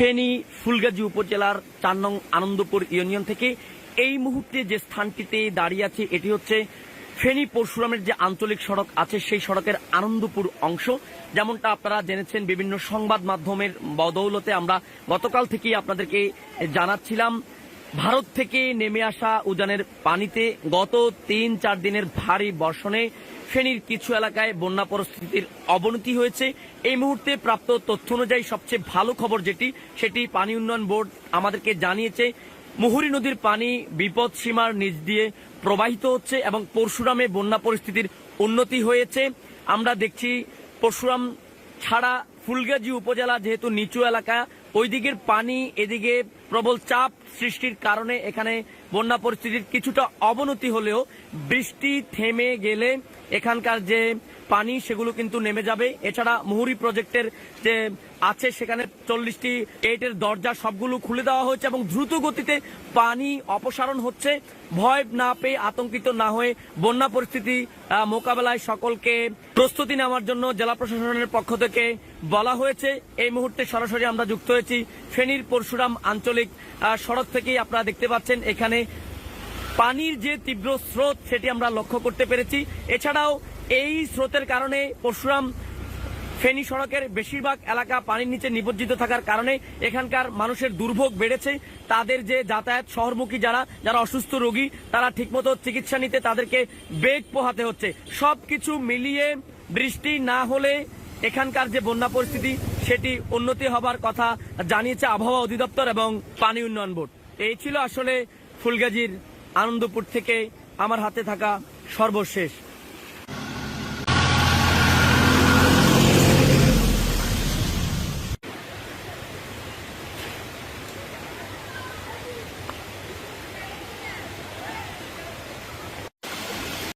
ফেনী, ফুলগাজী উপজেলার চার নং আনন্দপুর ইউনিয়ন থেকে এই মুহূর্তে যে স্থানটিতে দাঁড়িয়ে আছে, এটি হচ্ছে ফেনী পরশুরামের যে আঞ্চলিক সড়ক আছে, সেই সড়কের আনন্দপুর অংশ। যেমনটা আপনারা জেনেছেন, বিভিন্ন সংবাদ মাধ্যমের বদৌলতে আমরা গতকাল থেকেই আপনাদেরকে জানাচ্ছিলাম ভারত থেকে নেমে আসা উজানের পানিতে গত তিন চার দিনের ভারী বর্ষণে ফেনীর কিছু এলাকায় বন্যা পরিস্থিতির অবনতি হয়েছে। এই মুহূর্তে প্রাপ্ত তথ্য অনুযায়ী সবচেয়ে ভালো খবর যেটি, সেটি পানি উন্নয়ন বোর্ড আমাদেরকে জানিয়েছে, মুহুরী নদীর পানি বিপদ সীমার নিচ দিয়ে প্রবাহিত হচ্ছে এবং পরশুরামে বন্যা পরিস্থিতির উন্নতি হয়েছে। আমরা দেখছি পরশুরাম ছাড়া ফুলগাজী উপজেলা যেহেতু নিচু এলাকা ওই দিকের পানি এদিকে প্রবল চাপ সৃষ্টির কারণে এখানে বন্যা পরিস্থিতির কিছুটা অবনতি হলেও বৃষ্টি থেমে গেলে এখানকার যে পানি, সেগুলো কিন্তু নেমে যাবে। এছাড়া মুহুরি প্রজেক্টের যে আছে, সেখানে চল্লিশটি গেটের দরজা সবগুলো খুলে দেওয়া হয়েছে এবং দ্রুত গতিতে পানি অপসারণ হচ্ছে। ভয় না পেয়ে আতঙ্কিত না হয়ে বন্যা পরিস্থিতি মোকাবেলায় সকলকে প্রস্তুতি নেওয়ার জন্য জেলা প্রশাসনের পক্ষ থেকে বলা হয়েছে। এই মুহূর্তে সরাসরি আমরা যুক্ত হয়েছি ফেনীর পরশুরাম আঞ্চলিক আহ, সড়ক থেকেই আপনারা দেখতে পাচ্ছেন এখানে পানির যে তীব্র স্রোত সেটি আমরা লক্ষ্য করতে পেরেছি। এছাড়াও এই স্রোতের কারণে পরশুরাম ফেনী সড়কের বেশিরভাগ এলাকা পানির নিচে নিমজ্জিত থাকার কারণে এখানকার মানুষের দুর্ভোগ বেড়েছে। তাদের যে যাতায়াত শহরমুখী যারা যারা অসুস্থ রোগী তারা ঠিকমতো চিকিৎসা নিতে তাদেরকে বেগ পোহাতে হচ্ছে। সবকিছু মিলিয়ে বৃষ্টি না হলে এখানকার যে বন্যা পরিস্থিতি সেটি উন্নতি হবার কথা জানিয়েছে আবহাওয়া অধিদপ্তর এবং পানি উন্নয়ন বোর্ড। এই ছিল আসলে ফুলগাজীর আনন্দপুর থেকে আমার হাতে থাকা সর্বশেষ